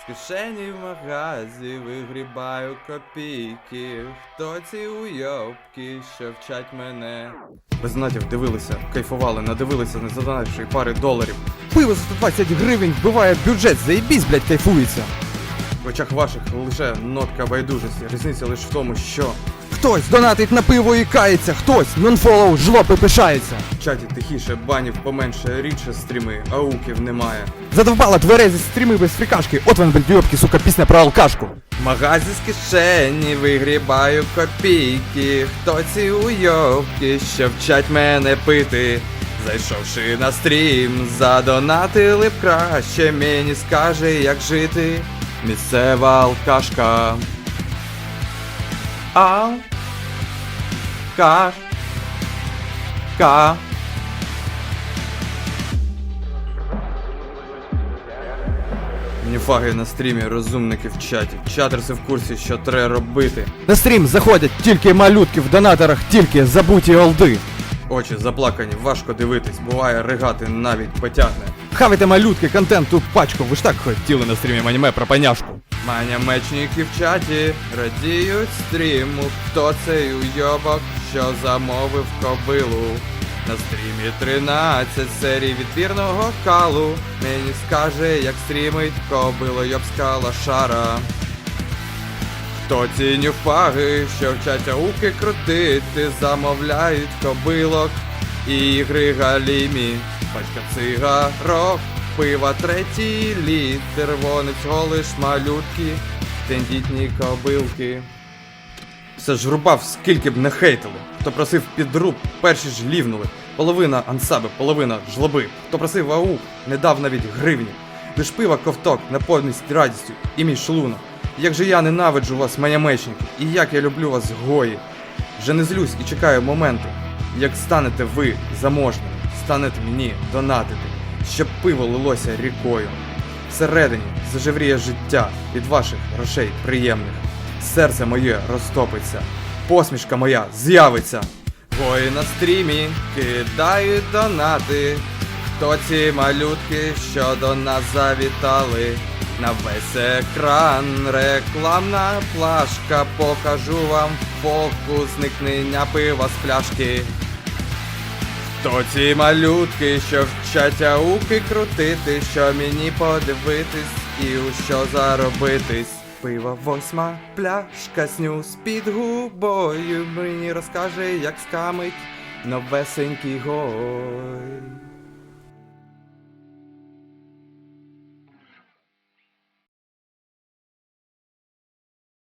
З кишені в магазі вигрібаю копійки. Хто ці уйобки, що вчать мене? Без знатів дивилися, кайфували, надивилися, не задонативши пари доларів. Пиво за 120 гривень вбиває бюджет, заєбісь, блядь, кайфується. В очах ваших лише нотка байдужості. Різниця лише в тому, що Хтось донатить на пиво і кається, хтось нонфолоу жлоб і пишається. в чаті тихіше, банів поменше, рідше стріми, ауків немає. Задовбала тверезі стріми без фрікашки, от вам, уйобки, сука, пісня про алкашку. Магазі з кишені вигрібаю копійки. Хто ці уйобки, що вчать мене пити? Зайшовши на стрім, задонатили б краще, мені скаже, як жити. Місцева алкашка. Ал. Каш. Ка. Ніфаги на стрімі, розумники в чаті. Чатерси в курсі, що треба робити. На стрім заходять тільки малютки, в донаторах тільки забуті олди. Очі заплакані, важко дивитись, буває ригати навіть потягне. Хавайте малютки, контенту пачку, ви ж так хотіли на стрімі аніме про паняшку. Маня мечники в чаті радіють стріму. Хто цей уйобок, що замовив кобилу? На стрімі 13 серій відбірного калу. Мені скаже, як стрімить кобилойобська лошара. Хто ці нюфаги, що вчать ауки крутити, замовляють кобилок і ігри галімі, пачка цигарок, пива третій літр, вони всього лиш малютки, тендітні кобилки. Все ж рубав, скільки б не хейтили. Хто просив підруб, перші ж лівнули. Половина ансаби, половина жлоби. Хто просив ау, не дав навіть гривні. Лиш пива ковток, наповненість радістю і мій шлунок. Як же я ненавиджу вас, маямечники, і як я люблю вас гої. Вже не злюсь і чекаю моменту, як станете ви заможними, станете мені донатити, щоб пиво лилося рікою. Всередині зажевріє життя від ваших грошей приємних. Серце моє розтопиться, посмішка моя з'явиться. Гої на стрімі кидають донати. Хто ці малютки, що до нас завітали? На весь екран рекламна плашка. Покажу вам фокус зникнення пива з пляшки. Хто ці малютки, що вчать ауки крутити, що мені подивитись і у що заробитись? Пиво восьма пляшка снюс під губою. Мені розкаже, як скамить новесенький гой.